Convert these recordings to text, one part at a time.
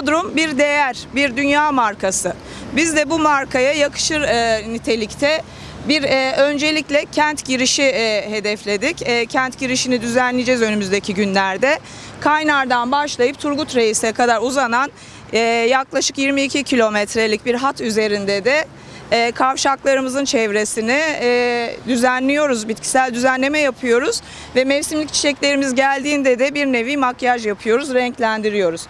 Bodrum bir değer, bir dünya markası. Biz de bu markaya yakışır e, nitelikte bir e, öncelikle kent girişi e, hedefledik. E, kent girişini düzenleyeceğiz önümüzdeki günlerde. Kaynar'dan başlayıp Turgut Reis'e kadar uzanan e, yaklaşık 22 kilometrelik bir hat üzerinde de e, kavşaklarımızın çevresini e, düzenliyoruz. Bitkisel düzenleme yapıyoruz ve mevsimlik çiçeklerimiz geldiğinde de bir nevi makyaj yapıyoruz, renklendiriyoruz.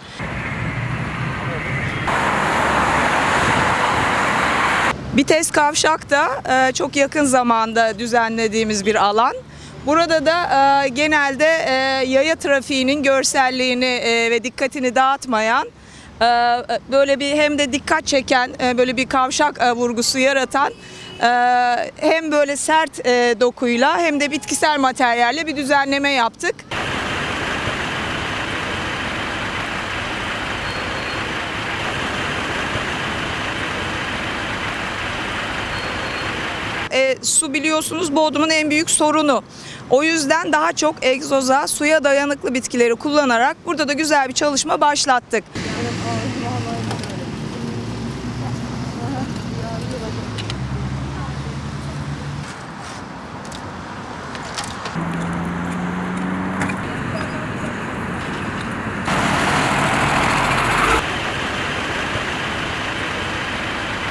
Bites Kavşak da e, çok yakın zamanda düzenlediğimiz bir alan. Burada da e, genelde e, yaya trafiğinin görselliğini e, ve dikkatini dağıtmayan e, böyle bir hem de dikkat çeken e, böyle bir kavşak e, vurgusu yaratan e, hem böyle sert e, dokuyla hem de bitkisel materyalle bir düzenleme yaptık. E, su biliyorsunuz Bodrum'un en büyük sorunu. O yüzden daha çok egzoza, suya dayanıklı bitkileri kullanarak burada da güzel bir çalışma başlattık.